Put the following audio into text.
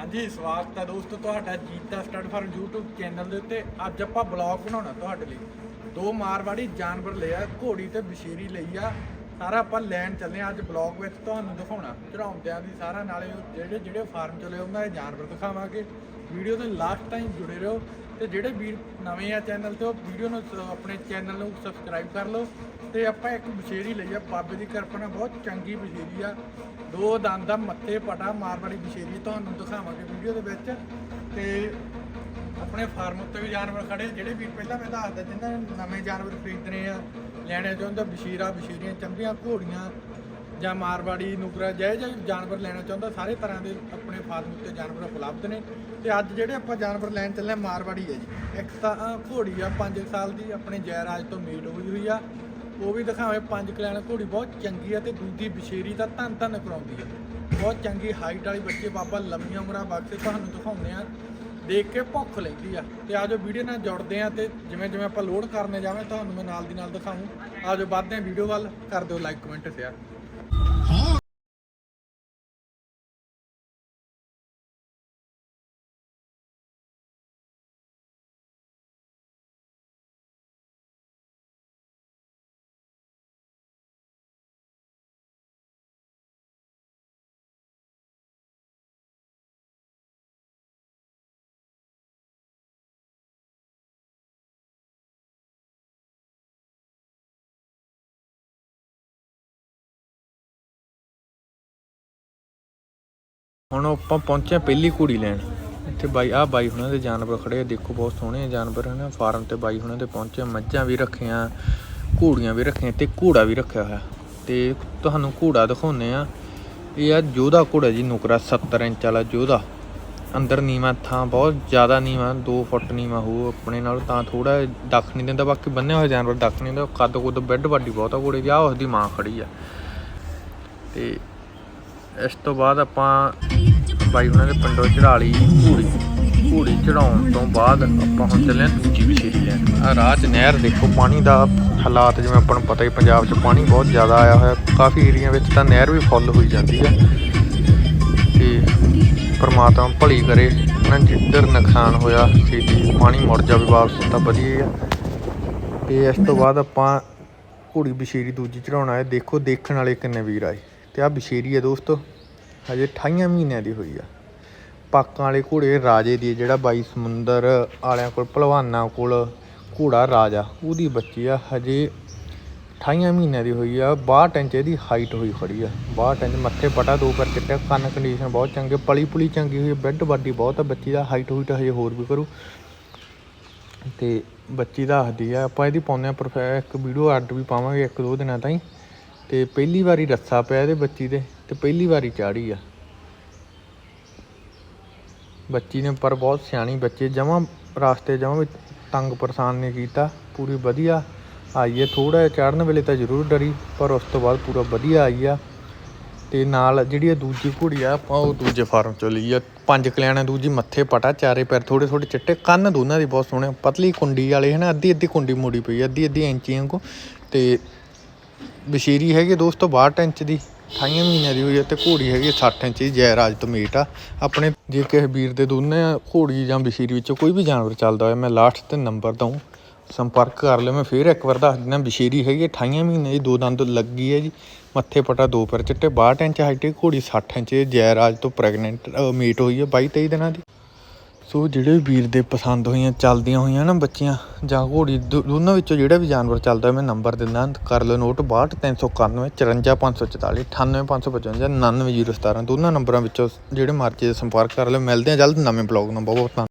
ਹਾਂਜੀ, ਸਵਾਗਤ ਹੈ ਦੋਸਤੋ ਤੁਹਾਡਾ Jeeta stud farm YouTube channel ਦੇ ਉੱਤੇ। ਅੱਜ ਆਪਾਂ ਬਲੌਗ ਬਣਾਉਣਾ ਤੁਹਾਡੇ ਲਈ। ਦੋ ਮਾਰਵਾੜੀ ਜਾਨਵਰ ਲਿਆ, ਘੋੜੀ ਤੇ ਬਸ਼ੀਰੀ ਲਈ ਆ। ਸਾਰਾ ਆਪਾਂ ਲੈਣ ਚੱਲੇ ਆ ਅੱਜ ਬਲੌਗ ਵਿੱਚ, ਤੁਹਾਨੂੰ ਦਿਖਾਉਣਾ ਚੜਾਉਂਦਿਆਂ ਦੀ ਸਾਰਾ, ਨਾਲੇ ਉਹ ਜਿਹੜੇ ਜਿਹੜੇ ਫਾਰਮ ਚਲੇ ਉਹਨਾਂ ਦੇ ਜਾਨਵਰ ਦਿਖਾਵਾਂਗੇ। ਵੀਡੀਓ 'ਤੇ ਲਾਸਟ ਟਾਈਮ ਜੁੜੇ ਰਹੋ ਤੇ ਜਿਹੜੇ ਵੀਰ ਨਵੇਂ ਆ ਚੈਨਲ ਤੇ, ਉਹ ਵੀਡੀਓ ਨੂੰ ਆਪਣੇ ਚੈਨਲ ਨੂੰ ਸਬਸਕ੍ਰਾਈਬ ਕਰ ਲਓ ਤੇ ਆਪਾਂ ਇੱਕ ਬਸ਼ੇਰੀ ਲਈ ਆ, ਬਾਬੇ ਦੀ ਕਿਰਪਾ ਨਾਲ ਬਹੁਤ ਚੰਗੀ ਬਸ਼ੇਰੀ ਆ। ਦੋ ਦੰਦ ਆ, ਮੱਥੇ ਪਟਾ ਮਾਰਵਾੜੀ ਬਸ਼ੇਰੀ ਤੁਹਾਨੂੰ ਦਿਖਾਵਾਂਗੇ ਵੀਡੀਓ ਦੇ ਵਿੱਚ। ਤੇ ਆਪਣੇ ਫਾਰਮ ਉੱਤੇ ਵੀ ਜਾਨਵਰ ਖੜੇ ਜਿਹੜੇ ਵੀਰ ਪਹਿਲਾਂ ਮੈਂ ਦੱਸਦਾ, ਜਿਨ੍ਹਾਂ ਨੇ ਨਵੇਂ ਜਾਨਵਰ ਖਰੀਦਣੇ ਆ ਲੈਣਾ ਚਾਹੁੰਦਾ ਬਸ਼ੀਰਾ ਬਸ਼ੀਰੀਆਂ ਚੰਬੀਆਂ ਘੋੜੀਆਂ ਜਾਂ ਮਾਰਵਾੜੀ ਨੁਕਰਾ ਜਿਹੇ ਜਿਹੇ ਜਾਨਵਰ ਲੈਣਾ ਚਾਹੁੰਦਾ ਸਾਰੇ ਤਰ੍ਹਾਂ ਦੇ ਆਪਣੇ ਫਾਰਮ ਉੱਤੇ ਜਾਨਵਰ ਉਪਲਬਧ ਨੇ। ਤੇ ਅੱਜ ਜਿਹੜੇ ਆਪਾਂ ਜਾਨਵਰ ਲੈਣ ਚੱਲੇ ਆ, ਮਾਰਵਾੜੀ ਹੈ ਜੀ। ਇੱਕ ਤਾਂ ਘੋੜੀ ਆ 5 ਸਾਲ ਦੀ ਆਪਣੇ ਜੈਰਾਜ ਤੋਂ ਮੀਟ ਹੋਈ ਹੋਈ ਆ। ਉਹ ਵੀ ਦਿਖਾਵੇ ਪੰਜ ਕਲਿਆਣ ਘੋੜੀ ਬਹੁਤ ਚੰਗੀ ਆ ਤੇ ਦੂਜੀ ਬਸ਼ੇਰੀ ਦਾ ਧੰਨ ਧੰਨ ਕਰਾਉਂਦੀ ਆ। ਬਹੁਤ ਚੰਗੀ ਹਾਈਟ ਵਾਲੀ ਬੱਚੇ ਬਾਬਾ ਲੰਮੀਆਂ ਉਮਰਾਂ ਬਖਸ਼ੇ ਤੁਹਾਨੂੰ ਦਿਖਾਉਂਦੇ ਆ। ਦੇਖ ਕੇ ਭੁੱਖ ਲੈਂਦੀ ਆ। ਤੇ ਆਜੋ ਵੀਡੀਓ ਨਾਲ ਜੁੜਦੇ ਆ ਤੇ ਜਿਵੇਂ ਜਿਵੇਂ ਆਪਾਂ ਲੋਡ ਕਰਨੇ ਜਾਵੇਂ, ਤੁਹਾਨੂੰ ਮੈਂ ਨਾਲ ਦੀ ਨਾਲ ਦਿਖਾਉਂ ਆਜੋ ਵੱਧਦੇ ਆ ਵੀਡੀਓ ਵੱਲ, ਕਰ ਦਿਓ ਲਾਈਕ ਕਮੈਂਟ ਸ਼ੇਅਰ ਹੁਣ ਆਪਾਂ ਪਹੁੰਚੇ ਪਹਿਲੀ ਕੁੜੀ ਲੈਣ। ਇੱਥੇ ਬਾਈ ਆ ਬਾਈ ਹੁਣਾਂ ਦੇ ਜਾਨਵਰ ਖੜੇ ਆ, ਦੇਖੋ ਬਹੁਤ ਸੋਹਣੇ ਜਾਨਵਰ, ਹਨ। ਫਾਰਮ ਤੇ ਬਾਈ ਹੁਣਾਂ ਦੇ ਪਹੁੰਚੇ ਮੱਝਾਂ ਵੀ ਰੱਖੀਆਂ, ਘੋੜੀਆਂ ਵੀ ਰੱਖੀਆਂ ਤੇ ਘੋੜਾ ਵੀ ਰੱਖਿਆ ਹੋਇਆ। ਤੇ ਤੁਹਾਨੂੰ ਘੋੜਾ ਦਿਖਾਉਨੇ ਆ। ਇਹ ਆ ਜੋਧਾ ਘੋੜਾ ਜੀ, ਨੁਕਰਾ 70 ਇੰਚ ਵਾਲਾ ਜੋਧਾ। ਅੰਦਰ ਨੀਵਾਂ ਥਾਂ, ਬਹੁਤ ਜ਼ਿਆਦਾ ਨੀਵਾਂ 2 ਫੁੱਟ ਨੀਵਾਂ ਹੋ ਆਪਣੇ ਨਾਲ, ਤਾਂ ਥੋੜਾ ਦੱਖ ਨਹੀਂ ਦਿੰਦਾ, ਬਾਕੀ ਬੰਨਿਆ ਹੋਇਆ ਜਾਨਵਰ ਦੱਖ ਨਹੀਂ ਦਿੰਦਾ। ਕੱਦ ਕੁੱਦ, ਬੈੱਡ ਵੱਡੀ ਬਹੁਤ ਆ ਘੋੜੇ ਦੀ ਆ ਉਸਦੀ ਮਾਂ ਖੜੀ ਆ। ਤੇ ਇਸ ਤੋਂ ਬਾਅਦ ਆਪਾਂ ਬਾਈ ਉਹਨਾਂ ਦੇ ਪਿੰਡੋਂ ਚੜਾ ਲਈ ਘੋੜੀ। ਘੋੜੀ ਚੜਾਉਣ ਤੋਂ ਬਾਅਦ ਆਪਾਂ ਹੁਣ ਚੱਲੇ ਦੂਜੀ ਵਿਸ਼ੇਰੀ ਲੈਣ। ਆ ਰਾਹ 'ਚ ਨਹਿਰ ਦੇਖੋ, ਪਾਣੀ ਦਾ ਹਾਲਾਤ ਜਿਵੇਂ ਆਪਾਂ ਨੂੰ ਪਤਾ ਹੀ ਪੰਜਾਬ 'ਚ ਪਾਣੀ ਬਹੁਤ ਜ਼ਿਆਦਾ ਆਇਆ ਹੋਇਆ। ਕਾਫੀ ਏਰੀਆ ਵਿੱਚ ਤਾਂ ਨਹਿਰ ਵੀ ਫੁੱਲ ਹੋਈ ਜਾਂਦੀ ਹੈ ਤੇ ਪਰਮਾਤਮਾ ਭਲੀ ਕਰੇ ਨਾ ਜਿੱਧਰ ਨੁਕਸਾਨ ਹੋਇਆ ਛੇਤੀ ਪਾਣੀ ਮੁੜ ਜਾਵੇ ਵਾਪਸ, ਤਾਂ ਵਧੀਆ ਹੀ ਆ। ਤੇ ਇਸ ਤੋਂ ਬਾਅਦ ਆਪਾਂ ਘੋੜੀ ਬਸ਼ੇਰੀ ਦੂਜੀ ਚੜਾਉਣਾ ਹੈ ਦੇਖੋ, ਦੇਖਣ ਵਾਲੇ ਕਿੰਨੇ ਵੀਰ ਆਏ। ਤੇ ਆ ਬਸ਼ੇਰੀ ਹੈ ਦੋਸਤੋ, ਹਜੇ 28 ਮਹੀਨਿਆਂ ਦੀ ਹੋਈ ਆ। ਪਾਕਾਂ ਵਾਲੇ ਘੋੜੇ ਰਾਜੇ ਦੀ ਜਿਹੜਾ ਬਾਈ ਸਮੁੰਦਰ ਵਾਲਿਆਂ ਕੋਲ, ਭਲਵਾਨਾਂ ਕੋਲ ਘੋੜਾ ਰਾਜਾ ਉਹਦੀ ਬੱਚੀ ਆ, ਹਜੇ 28 ਮਹੀਨਿਆਂ ਦੀ ਹੋਈ ਆ 62 ਇੰਚ ਇਹਦੀ ਹਾਈਟ ਹੋਈ ਖੜੀ ਆ 62 ਇੰਚ ਮੱਥੇ ਪਟਾ ਦੋ ਪਰ ਚਿੱਟਾ, ਕੰਨ ਕੰਡੀਸ਼ਨ ਬਹੁਤ ਚੰਗੇ, ਪਲੀ ਪੁਲੀ ਚੰਗੀ ਹੋਈ ਬੈੱਡ ਬਾਡੀ ਬਹੁਤ ਆ, ਬੱਚੀ ਦਾ ਹਾਈਟ ਹੋਈ ਤਾਂ ਹਜੇ ਹੋਰ ਵੀ ਕਰੂ। ਤੇ ਬੱਚੀ ਦਾ ਦੱਸਦੀ ਆ, ਆਪਾਂ ਇਹਦੀ ਪਾਉਂਦੇ ਆ ਪ੍ਰੋਫੈ ਇੱਕ ਵੀਡੀਓ ਅੱਡ ਵੀ ਪਾਵਾਂਗੇ ਇੱਕ ਦੋ ਦਿਨਾਂ ਤਾਈਂ। ਤੇ ਪਹਿਲੀ ਵਾਰੀ ਰੱਸਾ ਪਿਆ ਇਹਦੇ ਬੱਚੀ ਦੇ ਤੇ ਪਹਿਲੀ ਵਾਰੀ ਚਾੜੀ ਆ। ਬੱਚੀ ਨੇ ਪਰ ਬਹੁਤ ਸਿਆਣੀ ਬੱਚੇ ਜਮਾਂ ਰਾਸਤੇ ਜਮਾਂ ਤੰਗ ਪਰੇਸ਼ਾਨ ਨਹੀਂ ਕੀਤਾ। ਪੂਰੀ ਵਧੀਆ ਆਈਏ ਹੈ ਥੋੜਾ ਚੜਨ ਵੇਲੇ ਤਾਂ ਜ਼ਰੂਰ ਡਰੀ, ਪਰ ਉਸ ਤੋਂ ਬਾਅਦ ਪੂਰਾ ਵਧੀਆ ਆਈ ਆ। ਤੇ ਨਾਲ ਜਿਹੜੀ ਇਹ ਦੂਜੀ ਘੋੜੀ ਆ, ਆਪਾਂ ਉਹ ਦੂਜੇ ਫਾਰਮ ਚੋਂ ਲਈ ਆ। ਪੰਜ ਕਲਿਆਣਾ, ਦੂਜੀ ਮੱਥੇ ਪਟਾ, ਚਾਰੇ ਪੈਰ ਥੋੜੇ ਥੋੜੇ ਚਿੱਟੇ। ਕੰਨ ਦੋਨਾਂ ਦੇ ਬਹੁਤ ਸੋਹਣੇ ਪਤਲੀ ਕੁੰਡੀ ਵਾਲੇ, ਹਨਾ, ਅੱਧੀ ਅੱਧੀ ਕੁੰਡੀ ਮੋੜੀ ਪਈ ਅੱਧੀ ਅੱਧੀ ਇੰਚੀ ਵਾਂਗੂ ਤੇ ਬਸ਼ੀਰੀ ਹੈਗੀ ਦੋਸਤੋ 62 ਇੰਚ ਦੀ 28 ਮਹੀਨਿਆਂ ਦੀ ਹੋਈ ਹੈ ਤੇ ਘੋੜੀ ਹੈਗੀ 60 ਇੰਚ ਦੀ ਜੈਰਾਜ ਤੋਂ ਮੀਟ ਆ। ਆਪਣੇ ਜੇ ਕਿਸੇ ਵੀਰ ਦੇ ਦੋਨੇ ਘੋੜੀ ਜਾਂ ਬਸ਼ੀਰੀ ਵਿੱਚੋਂ ਕੋਈ ਵੀ ਜਾਨਵਰ ਚੱਲਦਾ ਹੋਇਆ, ਮੈਂ ਲਾਸਟ ਤੇ ਨੰਬਰ ਦਊਂ, ਸੰਪਰਕ ਕਰ ਲਿਓ, ਮੈਂ ਫੇਰ ਇੱਕ ਵਾਰ ਦੱਸ ਦਿੰਦਾ, ਬਸ਼ੀਰੀ ਹੈਗੀ 28 ਮਹੀਨੇ ਦੀ, ਦੋ ਦੰਦ ਲੱਗੀ ਹੈ ਜੀ, ਮੱਥੇ ਪਟਾ ਦੋ ਪਰ ਚਿੱਟੇ 62 ਇੰਚ ਹਾਈਟ ਹੈ ਘੋੜੀ 60 ਇੰਚ ਦੀ ਜੈਰਾਜ ਤੋਂ ਪ੍ਰੈਗਨੈਂਟ ਮੀਟ ਹੋਈ ਹੈ 22 23 ਦਿਨਾਂ ਦੀ। ਸੋ ਜਿਹੜੇ ਵੀਰ ਦੇ ਪਸੰਦ ਹੋਈਆਂ, ਚੱਲਦੀਆਂ ਹੋਈਆਂ ਨਾ ਬੱਚੀਆਂ, ਜਾਂ ਘੋੜੀ ਦੋ- ਦੋਨਾਂ ਵਿੱਚੋਂ ਜਿਹੜਾ ਵੀ ਜਾਨਵਰ ਚੱਲਦਾ ਮੈਂ ਨੰਬਰ ਦਿੰਦਾ, ਕਰ ਲਓ ਨੋਟ 62 391 54 544 98 555 99 017 ਦੋਨਾਂ ਨੰਬਰਾਂ ਵਿੱਚੋਂ ਜਿਹੜੇ ਮਰਜ਼ੀ ਦਾ ਸੰਪਰਕ ਕਰ ਲਿਓ, ਮਿਲਦੇ ਆ ਜਲਦ ਨਵੇਂ ਬਲੌਗ ਨਾਲ ਬਹੁਤ ਬਹੁਤ